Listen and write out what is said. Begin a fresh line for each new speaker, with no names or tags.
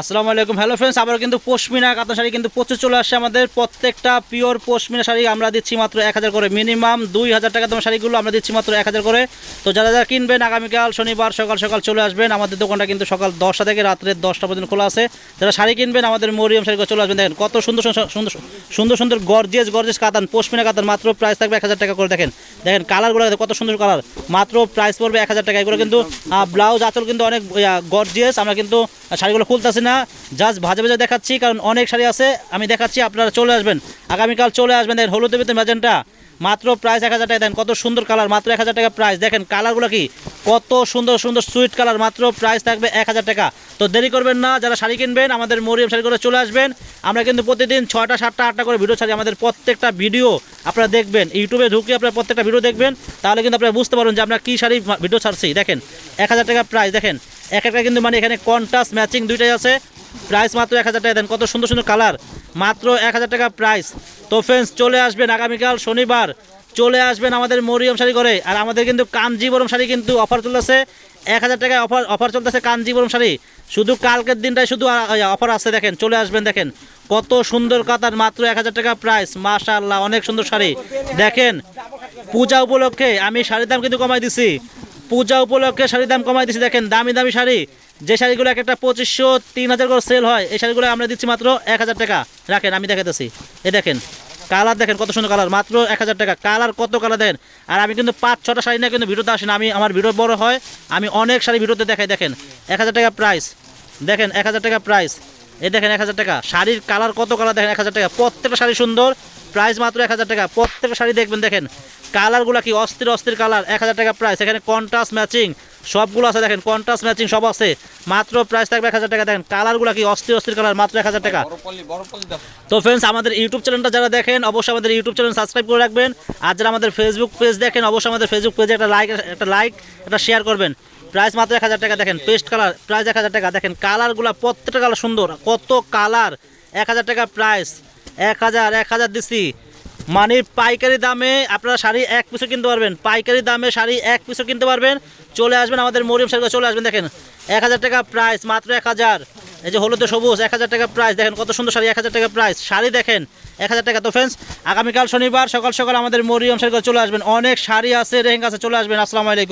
আসসালামু আলাইকুম। Hello friends আবার কিন্তু পশমিনা কাতান শাড়ি কিন্তু প্রচুর চলে আসছে আমাদের। প্রত্যেকটা পিওর পশমিনা শাড়ি আমরা দিচ্ছি মাত্র এক হাজার করে। মিনিমাম দুই হাজার টাকা দাম শাড়িগুলো আমরা দিচ্ছি মাত্র এক হাজার করে। তো যারা যারা কিনবেন আগামীকাল শনিবার সকাল সকাল চলে আসবেন, আমাদের দোকানটা কিন্তু সকাল দশটা থেকে রাত্রে দশটা পর্যন্ত খোলা আছে। যারা শাড়ি কিনবেন, আমাদের মরিয়ম শাড়িগুলো চলে আসবেন। দেখেন কত সুন্দর সুন্দর সুন্দর সুন্দর গর্জিয়াস গর্জিয়াস কাতান পশমিনা কাতান মাত্র প্রাইস থাকবে এক হাজার টাকা করে। দেখেন দেখেন কালারগুলো কত সুন্দর কালার মাত্র প্রাইস পড়বে এক হাজার টাকা। এগুলো কিন্তু ব্লাউজ আঁচল কিন্তু অনেক গর্জিয়াস আমরা কিন্তু শাড়িগুলো খুলতেছি না জাস্ট ভাজা ভাজা দেখাচ্ছি, কারণ অনেক শাড়ি আছে, আমি দেখাচ্ছি, আপনারা চলে আসবেন। আগামীকাল চলে আসবেন দেখেন হলুদ বেতন ম্যাজেন্টা মাত্র প্রাইস এক হাজার টাকা দেন, কত সুন্দর কালার মাত্র এক হাজার টাকা প্রাইস দেখেন কালারগুলো কি? কত সুন্দর সুন্দর সুইট কালার মাত্র প্রাইস থাকবে এক হাজার টাকা। তো দেরি করবেন না, যারা শাড়ি কিনবেন, আমাদের মরিয়াম শাড়ি করে চলে আসবেন। আমরা কিন্তু প্রতিদিন ছয়টা, সাতটা, আটটা করে ভিডিও ছাড়ি, আমাদের প্রত্যেকটা ভিডিও আপনারা দেখবেন। ইউটিউবে ঢুকে আপনারা প্রত্যেকটা ভিডিও দেখবেন, তাহলে কিন্তু আপনারা বুঝতে পারবেন যে আমরা কী শাড়ি ভিডিও ছাড়ছি। দেখেন, এক হাজার টাকা প্রাইস দেখেন। এক একটা কিন্তু মানে এখানে কন্ট্রাস্ট ম্যাচিং দুইটাই আছে। প্রাইস মাত্র এক হাজার টাকা দেন। কত সুন্দর সুন্দর কালার মাত্র এক হাজার টাকা প্রাইস তো ফ্রেন্ডস চলে আসবেন আগামীকাল শনিবার। চলে আসবেন আমাদের মরিয়ম শাড়ি করে আর আমাদের কিন্তু কাঞ্জিবরম শাড়ি কিন্তু অফার চলতেছে এক হাজার টাকায় অফার অফার চলতেছে কাঞ্জিবরম শাড়ি। শুধু কালকের দিনটাই শুধু অফার আসছে দেখেন। চলে আসবেন দেখেন। কত সুন্দর কাতার, মাত্র এক হাজার টাকা প্রাইস মাশাআল্লাহ, অনেক সুন্দর শাড়ি। দেখেন, পূজা উপলক্ষে আমি শাড়ির দাম কিন্তু কমাই দিছি। পূজা উপলক্ষে শাড়ির দাম কমাই দিছি দেখেন, দামি দামি শাড়ি। যে শাড়িগুলো এক একটা পঁচিশশো, তিন হাজার করে সেল হয়, এই শাড়িগুলো আমরা দিচ্ছি মাত্র এক হাজার টাকা। রাখেন, আমি দেখাতেছি এ দেখেন, কালার দেখেন কত সুন্দর কালার, মাত্র এক হাজার টাকা। কালার কত কালার দেখেন। আর আমি কিন্তু পাঁচ, ছটা শাড়ি না কিন্তু ভিডিওতে আসি না আমি, আমার ভিডিও বড় হয়, আমি অনেক শাড়ি ভিডিওতে দেখাই। দেখেন, এক হাজার টাকা প্রাইস দেখেন, এক হাজার টাকা প্রাইস এই দেখেন, এক হাজার টাকা। শাড়ির কালার কত কালার দেখেন, এক হাজার টাকা। প্রত্যেকটা শাড়ি সুন্দর প্রাইস মাত্র এক হাজার টাকা। প্রত্যেকটা শাড়ি দেখবেন দেখেন। কালারগুলো কি? অস্থির অস্থির কালার এক হাজার টাকা প্রাইস এখানে কন্ট্রাস্ট ম্যাচিং সবগুলো আছে দেখেন। কন্ট্রাস্ট ম্যাচিং সব আছে। মাত্র প্রাইস থাকবে এক হাজার টাকা। দেখেন কালারগুলো কি? অস্থির অস্থির কালার মাত্র এক হাজার টাকা। তো ফ্রেন্ডস আমাদের ইউটিউব চ্যানেলটা যারা দেখেন অবশ্যই আমাদের ইউটিউব চ্যানেল সাবস্ক্রাইব করে রাখবেন। আর যারা আমাদের ফেসবুক পেজ দেখেন অবশ্যই আমাদের ফেসবুক পেজে একটা লাইক একটা লাইক একটা শেয়ার করবেন। প্রাইস মাত্র এক হাজার টাকা। দেখেন পেস্ট কালার প্রাইস এক হাজার টাকা। দেখেন কালারগুলো প্রত্যেকটা কালার সুন্দর। কত কালার এক হাজার টাকা প্রাইস এক হাজার এক হাজার দিছি। মানে পাইকারি দামে আপনারা শাড়ি এক পিসও কিনতে পারবেন। পাইকারি দামে শাড়ি এক পিসও কিনতে পারবেন। চলে আসবেন আমাদের মরিয়ম শাড়ি চলে আসবেন, দেখেন। এক হাজার টাকা প্রাইস মাত্র এক হাজার। এই যে হলুদ সবুজ, এক হাজার টাকা প্রাইস দেখেন কত সুন্দর শাড়ি, এক হাজার টাকা প্রাইস শাড়ি দেখেন, এক হাজার টাকা তো ফ্রেন্ডস আগামীকাল শনিবার সকাল সকাল আমাদের মরিয়ম শাড়ি চলে আসবেন। অনেক শাড়ি আছে, রেহেঙ্গা আছে, চলে আসবেন। আসসালামু আলাইকুম।